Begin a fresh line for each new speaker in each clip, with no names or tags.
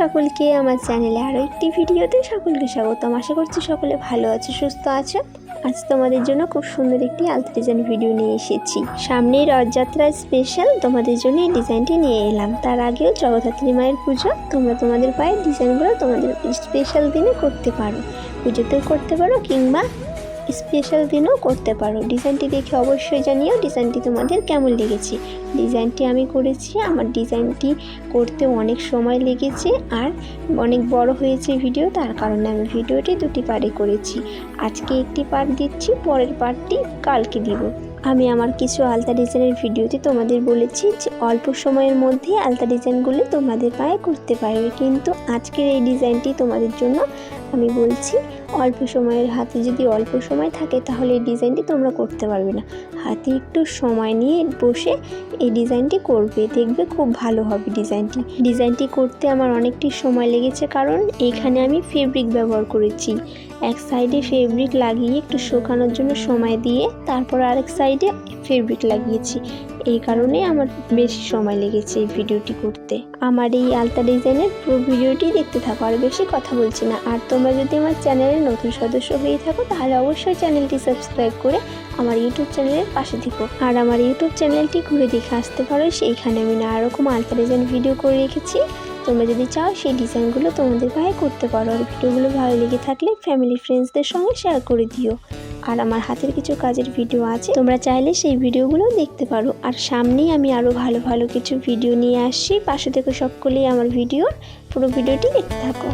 সকলকে, আমার চ্যানেলে আরও একটি ভিডিওতে সকলকে স্বাগতম আশা করছি সকলে ভালো আছে, সুস্থ আছো। আজ তোমাদের জন্য খুব সুন্দর একটি আলতা ডিজাইন ভিডিও নিয়ে এসেছি। সামনেই রথযাত্রার স্পেশাল তোমাদের জন্য এই ডিজাইনটি নিয়ে এলাম। তার আগেও জগদ্ধাত্রী মায়ের পুজো, তোমরা তোমাদের পায়ের ডিজাইনগুলো তোমাদের স্পেশাল দিনে করতে পারো। পুজোতেও করতে পারো কিংবা স্পেশাল দিনও করতে পারো। ডিজাইনটি দেখে অবশ্যই জানিও ডিজাইনটি তোমাদের কেমন লেগেছে? ডিজাইনটি আমি করেছি, আমার ডিজাইনটি করতে অনেক সময় লেগেছে আর অনেক বড় হয়েছে ভিডিও তার কারণে আমি ভিডিওটি দুটি পার্টে করেছি। আজকে একটি পার্ট দিচ্ছি, পরের পার্টটি কালকে দিব। আমি আমার কিছু আলতা ডিজাইনের ভিডিওতে তোমাদের বলেছি যে, অল্প সময়ের মধ্যে আলতা ডিজাইনগুলি তোমাদের পায়ে করতে পারবে। কিন্তু আজকের এই ডিজাইনটি তোমাদের জন্য আমি বলছি, অল্প সময়ের হাতে যদি অল্প সময় থাকে, তাহলে এই ডিজাইনটি তোমরা করতে পারবে না। হাতে একটু সময় নিয়ে বসে এই ডিজাইনটি করবে। দেখবে খুব ভালো হবে ডিজাইনটি। ডিজাইনটি করতে আমার অনেকটি সময় লেগেছে, কারণ এখানে আমি ফেব্রিক ব্যবহার করেছি। এক সাইডে ফেব্রিক লাগিয়ে একটু শুকানোর জন্য সময় দিয়ে, তারপর আরেক সাইডে ফেব্রিক লাগিয়েছি। এই কারণে আমার বেশি সময় লেগেছে এই ভিডিওটি করতে। আমার এই আলতা ডিজাইনের পুরো ভিডিওটি দেখতে থাকো, আর বেশি কথা বলছি না। আর তোমরা যদি আমার চ্যানেলের নতুন সদস্য হয়ে থাকো, তাহলে অবশ্যই চ্যানেলটি সাবস্ক্রাইব করে আমার ইউটিউব চ্যানেলের পাশে থেকো। আর আমার ইউটিউব চ্যানেলটি ঘুরে দেখে আসতে পারো, সেইখানে আমি নানা রকম আলতা ডিজাইন ভিডিও করে রেখেছি। তোমরা যদি চাও, সেই ডিজাইনগুলো তোমাদের গায়ে করতে পারো। আর ভিডিওগুলো ভালো লেগে থাকলে ফ্যামিলি ফ্রেন্ডসদের সঙ্গে শেয়ার করে দিও। আর আমার হাতের কিছু কাজের ভিডিও আছে। তোমরা চাইলে সেই ভিডিওগুলো দেখতে পারো। আর সামনেই আমি আরও ভালো ভালো কিছু ভিডিও নিয়ে আসছি। পাশে থেকে সকলেই আমার ভিডিওর পুরো ভিডিওটি দেখতে থাকো।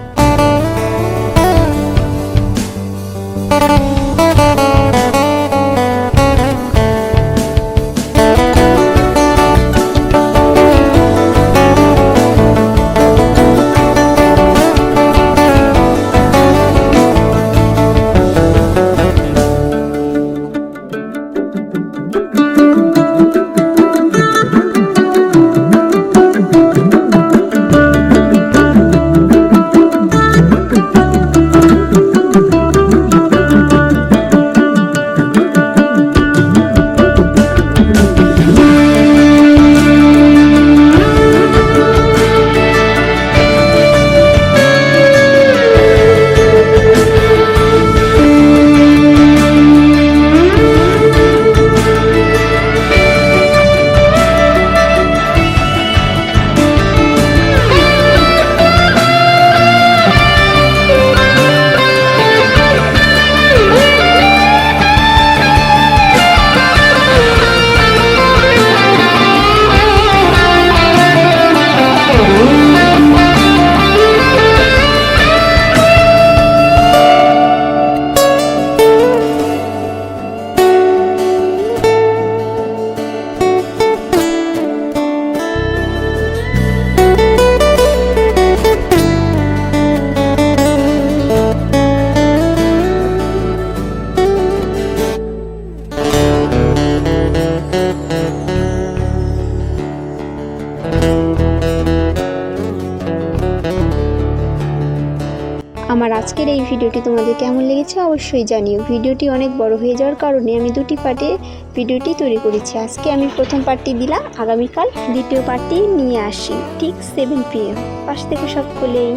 আমার আজকের এই ভিডিওটি তোমাদের কেমন লেগেছে অবশ্যই জানিও। ভিডিওটি অনেক বড় হয়ে যাওয়ার কারণে আমি দুটি পার্টে ভিডিওটি তৈরি করেছি। আজকে আমি প্রথম পার্টটি দিলাম, আগামীকাল দ্বিতীয় পার্টটি নিয়ে আসি, ঠিক সেভেন পিএম পাশ থেকে সকলেই